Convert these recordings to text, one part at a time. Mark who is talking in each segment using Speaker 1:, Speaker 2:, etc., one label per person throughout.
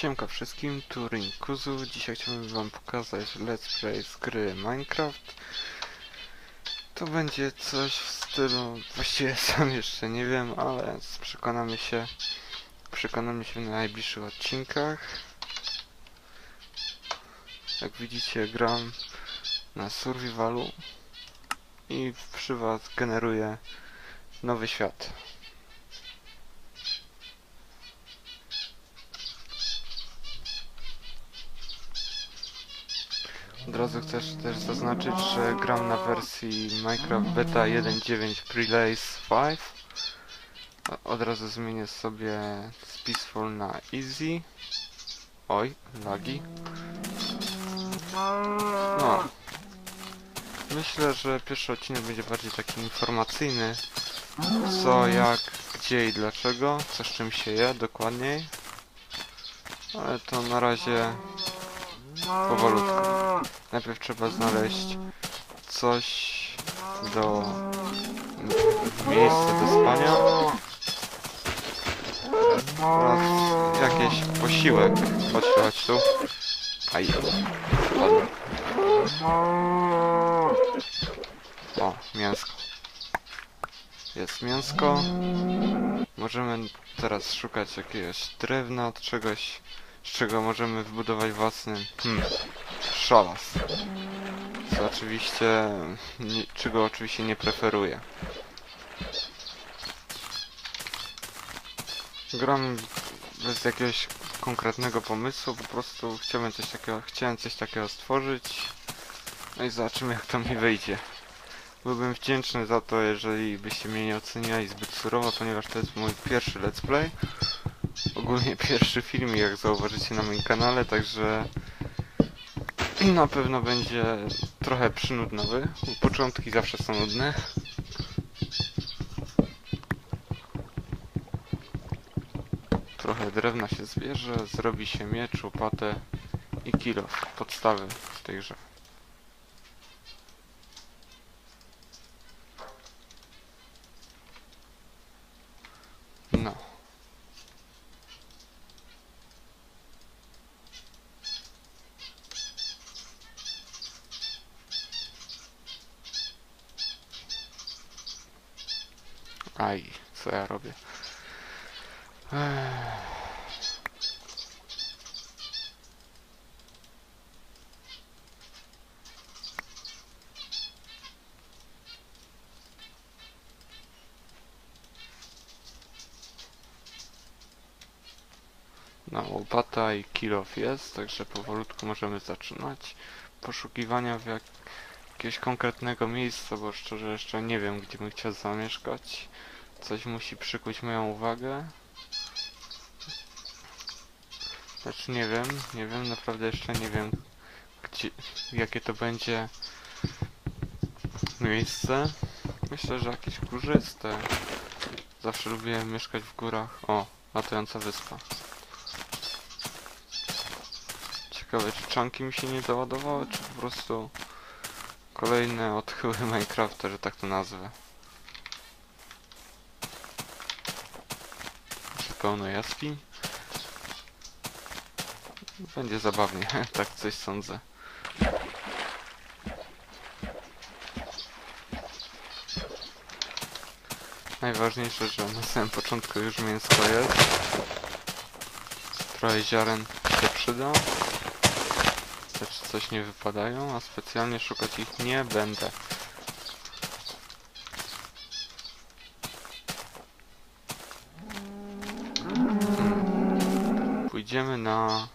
Speaker 1: Siemka wszystkim, tu Rinkuzu. Dzisiaj chciałbym wam pokazać let's play z gry Minecraft. To będzie coś w stylu, właściwie sam jeszcze nie wiem, ale przekonamy się, przekonamy się w najbliższych odcinkach. Jak widzicie gram na survivalu i przy was generuję nowy świat. Od razu chcę też zaznaczyć, że gram na wersji Minecraft Beta 1.9 Prelays 5. O- Od razu zmienię sobie z Peaceful na Easy. Oj, lagi. No. Myślę, że pierwszy odcinek będzie bardziej taki informacyjny. Co, jak, gdzie i dlaczego, co z czym się je dokładniej. Ale to na razie powolutku. Najpierw trzeba znaleźć coś do miejsca do spania oraz jakiś posiłek. Chodź tu, chodź tu. Aj. O, mięsko. Jest mięsko. Możemy teraz szukać jakiegoś drewna, czegoś, z czego możemy wybudować własny hmm, szalas. Co oczywiście, nie, czego oczywiście nie preferuję. Gram bez jakiegoś konkretnego pomysłu, po prostu chciałem coś takiego, chciałem coś takiego stworzyć. No i zobaczymy jak to mi wyjdzie. Byłbym wdzięczny za to, jeżeli byście mnie nie oceniali zbyt surowo, ponieważ to jest mój pierwszy let's play. Ogólnie pierwszy film, jak zauważycie na moim kanale, także na pewno będzie trochę przynudnowy. Początki zawsze są nudne. Trochę drewna się zbierze, zrobi się miecz, łopatę i kilo. Podstawy w tej grze. No. Aj, co ja robię? Ech. No, łopata i kilof jest, także powolutku możemy zaczynać poszukiwania w jak jakiegoś konkretnego miejsca, bo szczerze jeszcze nie wiem, gdzie bym chciał zamieszkać. Coś musi przykuć moją uwagę. Znaczy nie wiem, nie wiem, naprawdę jeszcze nie wiem, gdzie, jakie to będzie miejsce. Myślę, że jakieś górzyste. Zawsze lubiłem mieszkać w górach. O, latająca wyspa. Ciekawe, czy czanki mi się nie załadowały, czy po prostu kolejne odchyły Minecrafta, że tak to nazwę. Pełno jaskiń? Będzie zabawnie, tak coś sądzę. Najważniejsze, że na samym początku już mięsko jest. Trochę ziaren się przyda. Coś nie wypadają, a specjalnie szukać ich nie będę. Pójdziemy na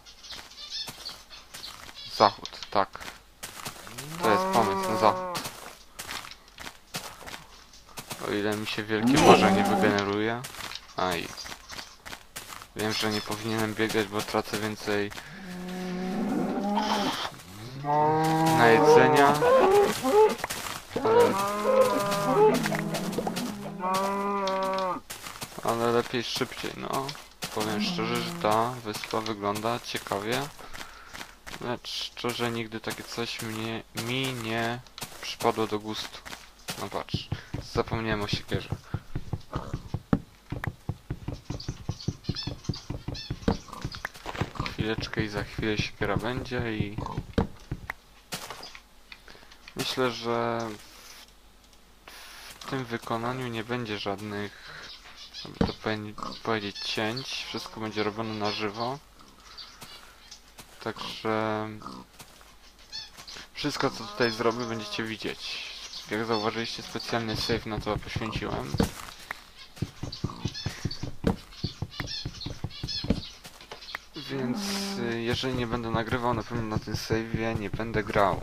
Speaker 1: zachód, tak. To jest pomysł na zachód. O ile mi się wielkie morze nie wygeneruje. Aj. Wiem, że nie powinienem biegać, bo tracę więcej na jedzenia. Ale... Lepiej szybciej, no. Powiem szczerze, że ta wyspa wygląda ciekawie. Lecz szczerze nigdy takie coś mnie, mi nie przypadło do gustu. No patrz, zapomniałem o siekierze. chwileczkę i za chwilę siekiera będzie i... Myślę, że w tym wykonaniu nie będzie żadnych, jakby to powie- powiedzieć, cięć. Wszystko będzie robione na żywo. Także wszystko co tutaj zrobię będziecie widzieć. Jak zauważyliście specjalny save na to poświęciłem. Więc y, jeżeli nie będę nagrywał, na pewno na tym save'ie nie będę grał.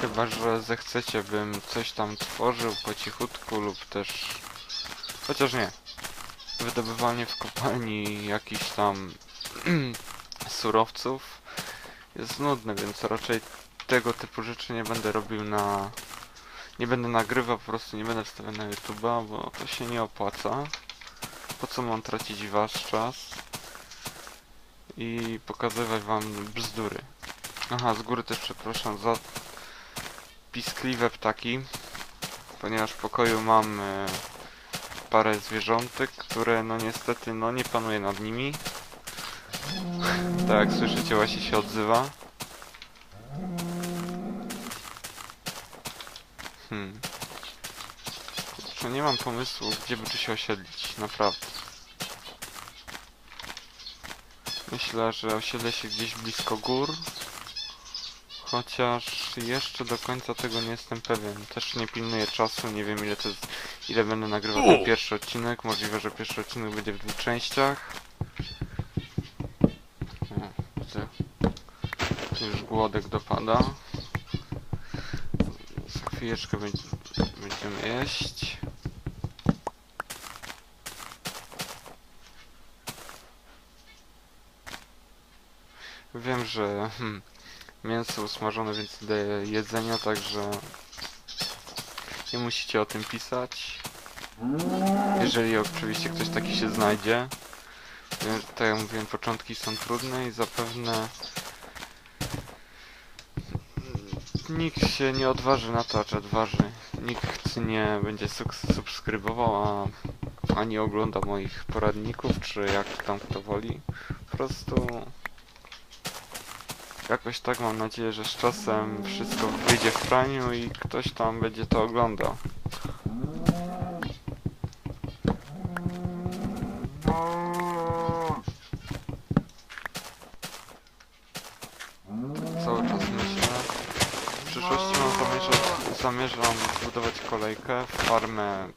Speaker 1: Chyba, że zechcecie, bym coś tam tworzył po cichutku lub też... Chociaż nie. Wydobywanie w kopalni jakichś tam surowców jest nudne, więc raczej tego typu rzeczy nie będę robił na... Nie będę nagrywał, po prostu nie będę wstawiał na YouTube'a, bo to się nie opłaca. Po co mam tracić wasz czas? I pokazywać wam bzdury. Aha, z góry też przepraszam za piskliwe ptaki, ponieważ w pokoju mam e, parę zwierzątek, które no niestety no nie panuję nad nimi. tak jak słyszycie właśnie się odzywa. Hmm. Kurczę, nie mam pomysłu, gdzie by tu się osiedlić, naprawdę. Myślę, że osiedlę się gdzieś blisko gór. Chociaż jeszcze do końca tego nie jestem pewien. Też nie pilnuję czasu, nie wiem ile to jest, ile będę nagrywał ten pierwszy odcinek. Możliwe, że pierwszy odcinek będzie w dwóch częściach. O, widzę. Tu już głodek dopada. Za chwileczkę będzie, będziemy jeść. Wiem, że hmm, mięso usmażone, więc daję jedzenia, także nie musicie o tym pisać. Jeżeli oczywiście ktoś taki się znajdzie. Tak jak mówiłem, początki są trudne i zapewne nikt się nie odważy na to, czy odważy. Nikt nie będzie sub- subskrybował, a ani ogląda moich poradników, czy jak tam kto woli. Po prostu Jakoś tak mam nadzieję, że z czasem wszystko wyjdzie w praniu i ktoś tam będzie to oglądał. Cały czas myślę. W przyszłości mam zamierzam, zamierzam zbudować kolejkę, farmę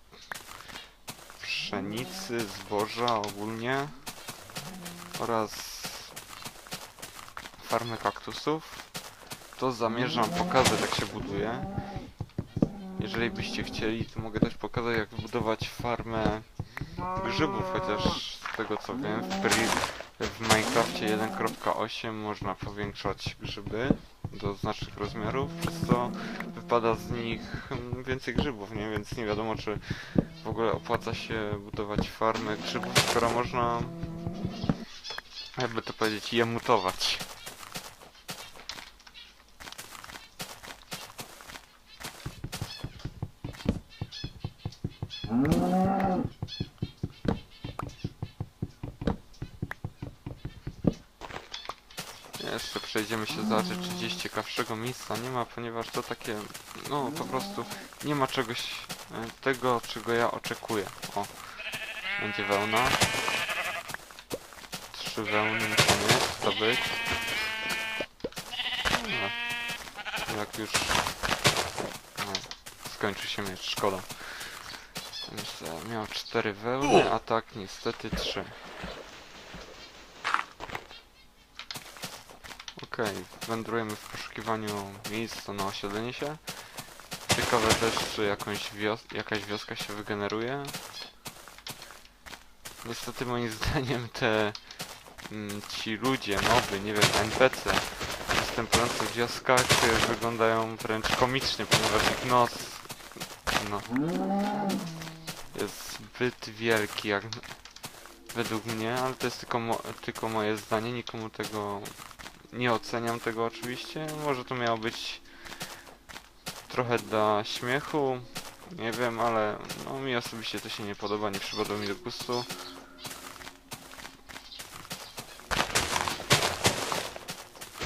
Speaker 1: pszenicy, zboża ogólnie oraz farmę kaktusów, to zamierzam pokazać jak się buduje. Jeżeli byście chcieli, to mogę też pokazać jak budować farmę grzybów, chociaż z tego co wiem w, w Minecrafcie 1.8 można powiększać grzyby do znacznych rozmiarów, przez co wypada z nich więcej grzybów, nie? Więc nie wiadomo czy w ogóle opłaca się budować farmę grzybów, która można jakby to powiedzieć, je mutować. Jeszcze przejdziemy się czy gdzieś ciekawszego miejsca nie ma, ponieważ to takie, no po prostu nie ma czegoś, e, tego czego ja oczekuję. O, będzie wełna. Trzy wełny mieć, to być. No, jak już no, skończy się mieć, szkoda. Myślę, miał cztery wełny, a tak niestety trzy. Okej, wędrujemy w poszukiwaniu miejsca na osiedlenie się. Ciekawe też, czy jakąś wios jakaś wioska się wygeneruje. Niestety moim zdaniem te mm, ci ludzie, moby, nie wiem, NPC występujące w wioskach wyglądają wręcz komicznie, ponieważ ich nos no, jest zbyt wielki jak według mnie, ale to jest tylko, mo tylko moje zdanie, nikomu tego nie oceniam tego oczywiście. Może to miało być trochę dla śmiechu, nie wiem, ale no, mi osobiście to się nie podoba, nie przypadło mi do gustu.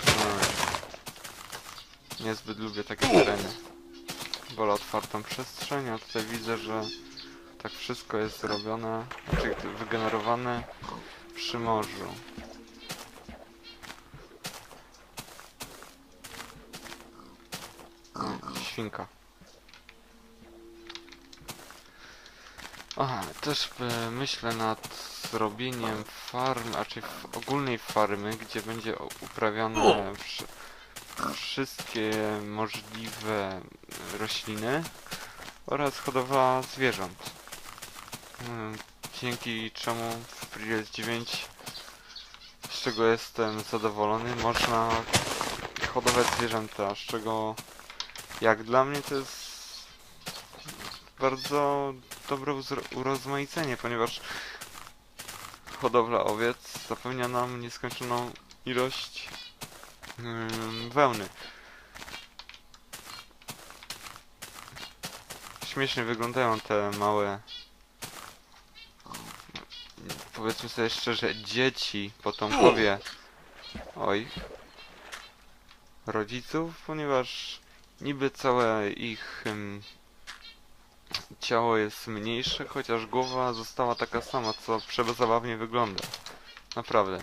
Speaker 1: Hmm. Niezbyt lubię takie tereny. Wolę otwartą przestrzeń, a tutaj widzę, że tak wszystko jest zrobione, znaczy wygenerowane przy morzu. Aha, też e, myślę nad zrobieniem farm, raczej ogólnej farmy, gdzie będzie uprawiane wszy wszystkie możliwe rośliny oraz hodowla zwierząt. Mm, Dzięki czemu w Prius 9, z czego jestem zadowolony, można hodować zwierzęta, z czego jak dla mnie to jest bardzo dobre urozmaicenie, ponieważ hodowla owiec zapewnia nam nieskończoną ilość ym, wełny. Śmiesznie wyglądają te małe powiedzmy sobie szczerze, dzieci, potomkowie oj rodziców, ponieważ niby całe ich ym, ciało jest mniejsze, chociaż głowa została taka sama, co przezabawnie wygląda. Naprawdę.